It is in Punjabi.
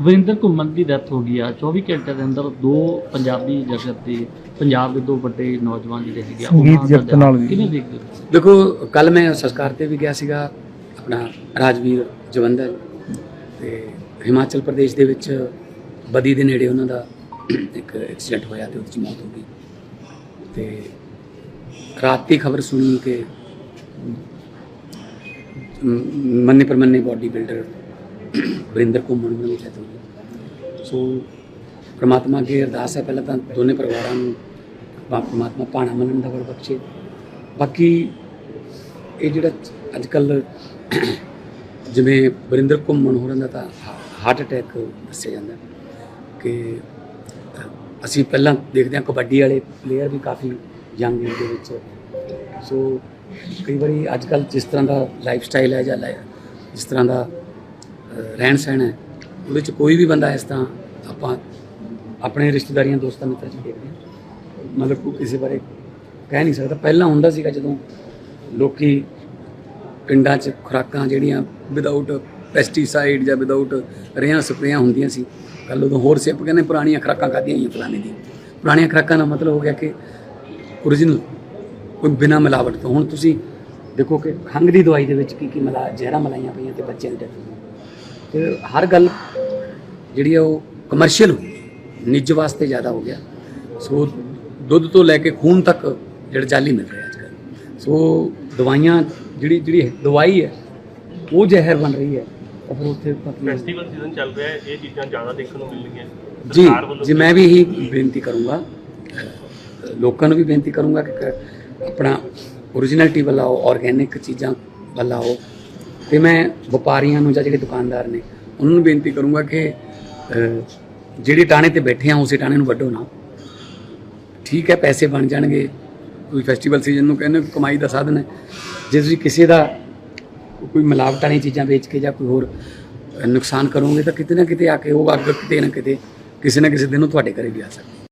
ਵਰਿੰਦਰ ਘੁੰਮਣ ਦੀ ਡੈਥ ਹੋ ਗਈ ਆ। 24 ਘੰਟੇ ਦੇ ਅੰਦਰ ਦੋ ਪੰਜਾਬੀ ਜਗਤ ਦੇ ਪੰਜਾਬ ਦੇ ਦੋ ਵੱਡੇ ਨੌਜਵਾਨ ਜਿਹੜੇ ਹੈਗੇ ਆ ਸੰਗੀਤ ਉਹਨਾਂ ਦਾ ਜਗਤ ਨਾਲ ਵੀ। ਕਿਵੇਂ ਦੇਖਦੇ ਹੋ? ਦੇਖੋ ਕੱਲ ਮੈਂ ਸੰਸਕਾਰ ਤੇ ਵੀ ਗਿਆ ਸੀਗਾ ਆਪਣਾ ਰਾਜਵੀਰ ਜਵੰਦਰ ਤੇ ਹਿਮਾਚਲ ਪ੍ਰਦੇਸ਼ ਦੇ ਵਿੱਚ ਬਦੀ ਦੇ ਨੇੜੇ ਉਹਨਾਂ ਦਾ ਇੱਕ ਐਕਸੀਡੈਂਟ ਹੋਇਆ ਤੇ ਉਹਦੀ 'ਚ ਮੌਤ ਹੋ ਗਈ। ਤੇ ਰਾਤ ਦੀ ਖਬਰ ਸੁਣੀ ਕਿ ਮੰਨੇ ਪਰਮੰਨੇ ਬਾਡੀ ਬਿਲਡਰ ਵਰਿੰਦਰ ਘੁੰਮਣ ਨੂੰ ਵੀ ਡੈਥ ਸੋ ਪ੍ਰਮਾਤਮਾ ਅੱਗੇ ਅਰਦਾਸ ਹੈ, ਪਹਿਲਾਂ ਤਾਂ ਦੋਨੇ ਪਰਿਵਾਰਾਂ ਨੂੰ ਪਾ- ਪ੍ਰਮਾਤਮਾ ਭਾਣਾ ਮੰਨਣ ਦਾ ਵਰ ਬਖਸ਼ੇ। ਬਾਕੀ ਇਹ ਜਿਹੜਾ ਅੱਜ ਕੱਲ ਜਿਵੇਂ ਵਰਿੰਦਰ ਘੁੰਮਣ ਹੋਰਾਂ ਦਾ ਤਾਂ ਹਾਰਟ ਅਟੈਕ ਦੱਸਿਆ ਜਾਂਦਾ ਕਿ ਅਸੀਂ ਪਹਿਲਾਂ ਦੇਖਦੇ ਹਾਂ ਕਬੱਡੀ ਵਾਲੇ ਪਲੇਅਰ ਵੀ ਕਾਫੀ ਯੰਗ ਏਜ ਦੇ ਵਿੱਚ। ਸੋ ਕਈ ਵਾਰੀ ਅੱਜ ਕੱਲ ਜਿਸ ਤਰ੍ਹਾਂ ਦਾ ਲਾਈਫ ਸਟਾਈਲ ਹੈ ਜਾਂ ਲਾਇ- ਜਿਸ ਤਰ੍ਹਾਂ ਦਾ ਰਹਿਣ ਸਹਿਣ ਹੈ, ਉਹਦੇ ਚ ਕੋਈ ਵੀ ਬੰਦਾ ਇਸ ਤਰ੍ਹਾਂ ਆਪਾਂ ਆਪਣੇ ਰਿਸ਼ਤੇਦਾਰੀਆਂ, ਦੋਸਤਾਂ, ਮਿੱਤਰਾਂ ਚ ਦੇਖਦੇ ਹਾਂ। ਮਤਲਬ ਕੋਈ ਕਿਸੇ ਬਾਰੇ ਕਹਿ ਨਹੀਂ ਸਕਦਾ। ਪਹਿਲਾਂ ਹੁੰਦਾ ਸੀਗਾ ਜਦੋਂ ਲੋਕੀ ਪਿੰਡਾਂ 'ਚ ਖੁਰਾਕਾਂ ਜਿਹੜੀਆਂ ਵਿਦਆਊਟ ਪੈਸਟੀਸਾਈਡ ਜਾਂ ਵਿਦਆਊਟ ਰੇਹਾਂ ਸਪਰੇਆਂ ਹੁੰਦੀਆਂ ਸੀ ਕੱਲ ਉਦੋਂ ਹੋਰ ਸਿਆਪ ਕਹਿੰਦੇ ਪੁਰਾਣੀਆਂ ਖੁਰਾਕਾਂ ਖਾਧੀਆਂ ਹੀ ਫਲਾਣੇ ਦੀ ਪੁਰਾਣੀਆਂ ਖੁਰਾਕਾਂ ਦਾ ਮਤਲਬ ਹੋ ਗਿਆ ਕਿ ਓਰੀਜਨਲ ਕੋਈ ਬਿਨਾ ਮਿਲਾਵਟ ਤੋਂ। ਹੁਣ ਤੁਸੀਂ ਦੇਖੋ ਕਿ ਖੰਘ ਦੀ ਦਵਾਈ ਦੇ ਵਿੱਚ ਕੀ ਕੀ ਮਿਲਾ, ਜ਼ਹਿਰਾਂ ਮਲਾਈਆਂ ਪਈਆਂ ਤੇ ਬੱਚਿਆਂ ਦੀ death ਤੇ ਹਰ ਗੱਲ ਜਿਹੜੀ ਆ ਉਹ ਕਮਰਸ਼ੀਅਲ ਹੋ ਗਈ ਨਿੱਜ ਵਾਸਤੇ ਜ਼ਿਆਦਾ ਹੋ ਗਿਆ। ਸੋ ਦੁੱਧ ਤੋਂ ਲੈ ਕੇ ਖੂਨ ਤੱਕ ਜਿਹੜਾ ਜਾਲੀ ਮਿਲ ਰਿਹਾ ਅੱਜ ਕੱਲ੍ਹ। ਸੋ ਦਵਾਈਆਂ ਜਿਹੜੀ ਜਿਹੜੀ ਦਵਾਈ ਹੈ ਉਹ ਜ਼ਹਿਰ ਬਣ ਰਹੀ ਹੈ। ਤਾਂ ਫਿਰ ਉੱਥੇ ਫੈਸਟੀਵਲ ਸੀਜ਼ਨ ਚੱਲ ਰਿਹਾ ਹੈ ਇਹ ਚੀਜ਼ਾਂ ਜ਼ਿਆਦਾ ਦੇਖਣ ਨੂੰ ਮਿਲਣਗੀਆਂ। ਜੀ ਜੀ ਮੈਂ ਵੀ ਇਹੀ ਬੇਨਤੀ ਕਰੂੰਗਾ। ਲੋਕਾਂ ਨੂੰ ਵੀ ਬੇਨਤੀ ਕਰੂੰਗਾ ਕਿ ਆਪਣਾ ਓਰੀਜਨੈਲਿਟੀ ਵੱਲ ਆਓ ਆਰਗੇਨਿਕ ਚੀਜ਼ਾਂ ਵੱਲ ਆਓ। ਤੇ ਮੈਂ ਵਪਾਰੀਆਂ ਨੂੰ ਜਾਂ ਜਿਹੜੇ ਦੁਕਾਨਦਾਰ ਨੇ, ਉਹਨਾਂ ਨੂੰ ਬੇਨਤੀ ਕਰੂੰਗਾ ਕਿ ਜਿਹੜੇ ਟਾਣੇ ਤੇ ਬੈਠੇ ਆ, ਉਸੇ ਟਾਣੇ ਨੂੰ ਵੱਢੋ ਨਾ। ਠੀਕ ਹੈ, ਪੈਸੇ ਬਣ ਜਾਣਗੇ। ਕੋਈ ਫੈਸਟੀਵਲ ਸੀਜ਼ਨ ਨੂੰ ਕਹਿੰਦੇ, ਕਮਾਈ ਦਾ ਸਾਧਨ ਹੈ। ਜੇ ਤੁਸੀਂ ਕਿਸੇ ਦਾ ਕੋਈ ਮਿਲਾਵਟ ਵਾਲੀਆਂ ਚੀਜ਼ਾਂ ਵੇਚ ਕੇ ਜਾਂ ਕੋਈ ਹੋਰ ਨੁਕਸਾਨ ਕਰੋਗੇ, ਤਾਂ ਕਿਤੇ ਨਾ ਕਿਤੇ ਆ ਕੇ ਉਹ ਅੱਗ ਕਿਤੇ ਨਾ ਕਿਤੇ, ਕਿਸੇ ਨਾ ਕਿਸੇ ਦਿਨ ਉਹ ਤੁਹਾਡੇ ਘਰੇ ਵੀ ਆ ਸਕਦੀ